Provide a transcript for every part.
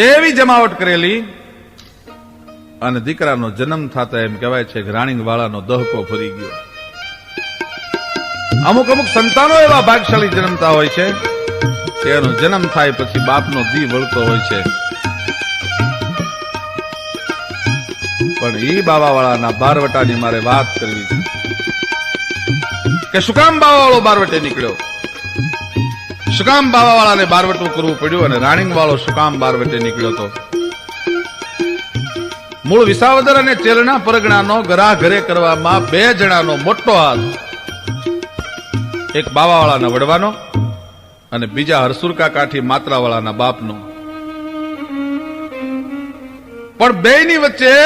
એવી જમાવટ કરેલી અને દીકરાનો જન્મ થતા એમ કહેવાય છે રાણીંગ વાળાનો દહકો ફરી ગયો. અમુક અમુક સંતાનો એવા ભાગશાળી જન્મતા હોય છે એનો જન્મ થાય પછી બાપનો દી વળતો હોય છે. પણ ઈ બાવાવાળાના બારવટાની મારે વાત કરવી છે કે શું કામ બાવાવાળો બારવટે નીકળ્યો? શું કામ બાવાવાળાને બારવટું કરવું પડ્યું અને રાણીંગ વાળો શું બારવટે નીકળ્યો હતો મૂળ વિસાવદર અને ચેલના પરગણાનો ગરા ઘરે કરવામાં બે જણાનો મોટો હાથ. એક બાવાવાળાના વડવાનો અને બીજા હરસુરકા કાઠી માત્રાવાળાના બાપનો. પણ બેયની વચ્ચે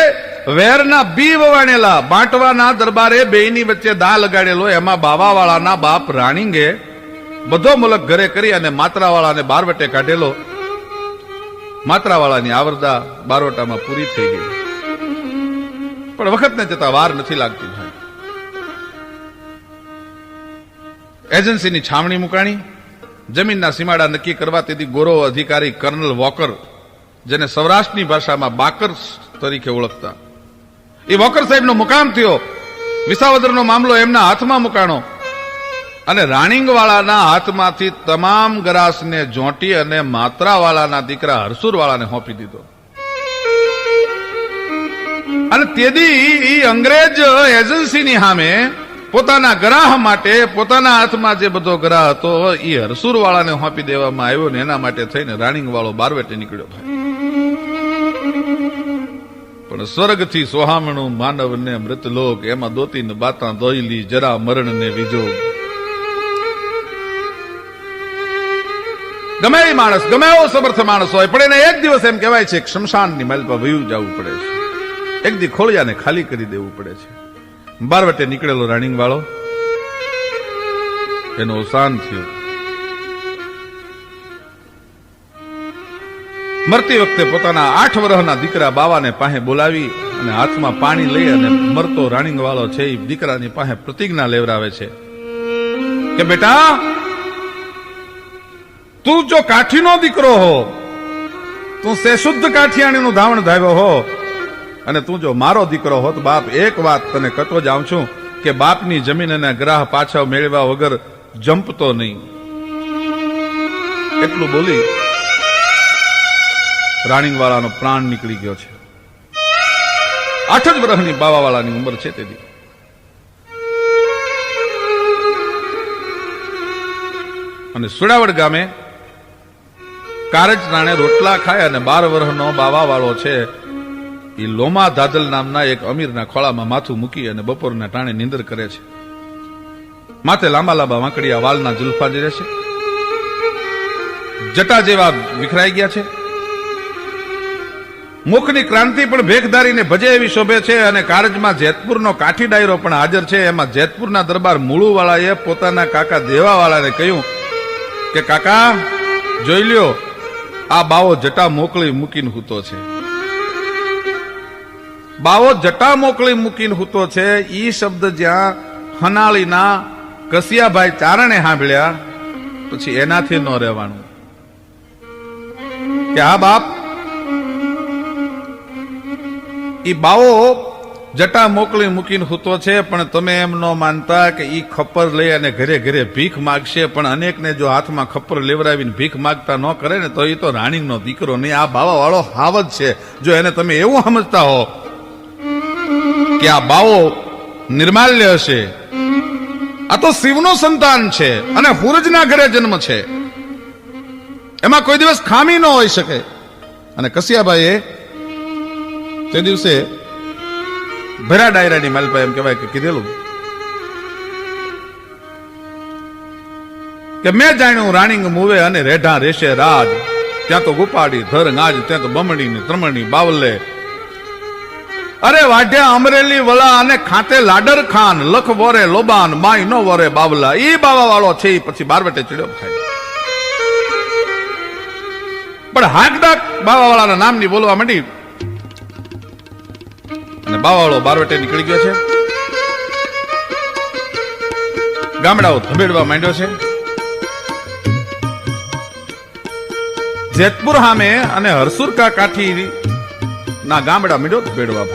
વેરના બી વવાણેલા બાંટવાના દરબારે બેયની વચ્ચે દા લગાડેલો એમાં બાવાવાળાના બાપ રાણીંગે બધો મુલક ઘરે કરી અને માત્રાવાળાને બારવટે કાઢેલો. માત્રાવાળાની આવરદા બારવટામાં પૂરી થઈ ગઈ. પણ વખતને જતા વાર નથી લાગતી એજન્સીની છાવણી મુકાણી, જમીનના સીમાડા નક્કી કરવા તેથી ગોરો અધિકારી કર્નલ વોકર, જેને સૌરાષ્ટ્રની ભાષામાં બાકર તરીકે ઓળખતા. એ વોકર સાહેબનો મુકામ થયો. વિસાવદરનો મામલો એમના હાથમાં મુકાણો. અને રાણીંગવાળાના હાથમાંથી તમામ ગ્રાસને જોંટી અને માત્રાવાળાના દીકરા હરસુરવાળાને સોંપી દીધો. અને તેદી એ અંગ્રેજ એજન્સીની સામે પોતાના ગ્રાહ માટે, પોતાના હાથમાં જે બધો ગ્રાહ હતો એ હરસુર વાળાને સોંપી દેવામાં આવ્યો ને એના માટે થઈને રાણીંગવાળો બારવેટે નીકળ્યો ભાઈ. પણ સ્વર્ગથી સોહામણું માનવને મૃતલોક, એમાં દોતીને બાતા દોયલી, જરા મરણને વિજોગ. ગમે એ માણસ, ગમે એવો સમર્થ માણસ હોય, પણ એને એક દિવસ એમ કહેવાય છે શમશાનની મહેલ પર વયું જવું પડે છે. એક દી ખોળિયાને ખાલી કરી દેવું પડે છે. બારવટે નીકળેલો રાણીંગ વાળો એનું અવસાન થયું. મરતી વખતે પોતાના આઠ વર્ષના દીકરા બાવાને પાસે બોલાવી અને હાથમાં પાણી લઈ અને મરતો રાણીંગ વાળો છે એ દીકરાની પાસે પ્રતિજ્ઞા લેવરાવે છે કે બેટા તું જો કાઠીનો દીકરો હો, તું સે શુદ્ધ કાઠિયાણીનું ધાવણ ધાવ્યો હો, અને તું જો મારો દીકરો હોત, બાપ એક વાત તને કહેતો જાઉં છું કે બાપની જમીન અને ગ્રાહ પાછા મેળવ્યા વગર જંપતો નહીં. એટલું બોલી રાણીવાળાનો પ્રાણ નીકળી ગયો છે. આઠ જ વર્ષની બાવાવાળાની ઉંમર છે તેથી અને સુડાવડ ગામે કારજ નાણે રોટલા ખાય અને બાર વર્ષનો બાવા વાળો છે. એ લોમા ધાદલ નામના એક અમીરના ખોળામાં માથું મૂકી અને બપોરના ટાણે નિંદર કરે છે. માથે લાંબા લાંબા વાંકડિયા વાલના જુલ્ફા જે છે જટા જેવા વિખરાઈ ગયા છે. મુખની ક્રાંતિ પણ ભેખધારીને ભજે એવી શોભે છે અને કારજમાં જેતપુરનો કાઠી ડાયરો પણ હાજર છે. એમાં જેતપુરના દરબાર મૂળુવાળાએ પોતાના કાકા દેવાવાળાને કહ્યું કે, કાકા, જોઈ લ્યો આ બાવો જટા મોકલી મૂકીને હૂતો છે. બાવો જટા મોકલી મૂકીને હૂતો છે, ઈ શબ્દ જ્યાં હનાળીના કસિયાભાઈ ચારણે સાંભળ્યા, પછી એનાથી ન રહેવાનું. કે આ બાપ, ઈ બાવો જટા મોકલી મૂકીને હૂતો છે, પણ તમે એમ ન માનતા કે ઈ ખપ્પર લઈ અને ઘરે ઘરે ભીખ માગશે, પણ અનેકને જો હાથમાં ખપ્પર લેવડાવીને ભીખ માગતા ન કરે ને તો એ તો રાણીનો દીકરો નહીં. આ બાવા વાળો હાવ જ છે. જો એને તમે એવું સમજતા હો કે આ બાવો નિર્માલ્ય હશે, આ તો શિવનો સંતાન છે અને હુરજના ઘરે જન્મ છે. એમાં કોઈ દિવસ ખામી ન હોઈ શકે. અને કસિયાભાઈએ તે દિવસે ભરા ડાયરાની માલપા એમ કહેવાય કે કીધેલું કે મેં જાણ્યું રાણીંગ મુવે અને રેઢા રેશે રાજ. ત્યાં તો ગુપાડી ધર, ગાજ, ત્યાં તો બમણી ને ત્રમણી, બાવલે. અરે વાઢ્યા અમરેલી વલા અને ખાતે લાડર ખાન, લખ વોરે લોબાન માય નો વોરે બાવલા. ઈ બાવા વાળો છે પછી બારવટે ચડ્યો થાય. પણ હાકડાક બાવા વાળાના નામની બોલવા માંડી. બાવાળો બારવટે નીકળી ગયો છે. ગામડાઓ ધબેડવા માંડ્યો છે. જેતપુર સામે અને હરસુરકા કાઠી ના ગામડા મીડો બેડવા ભાગ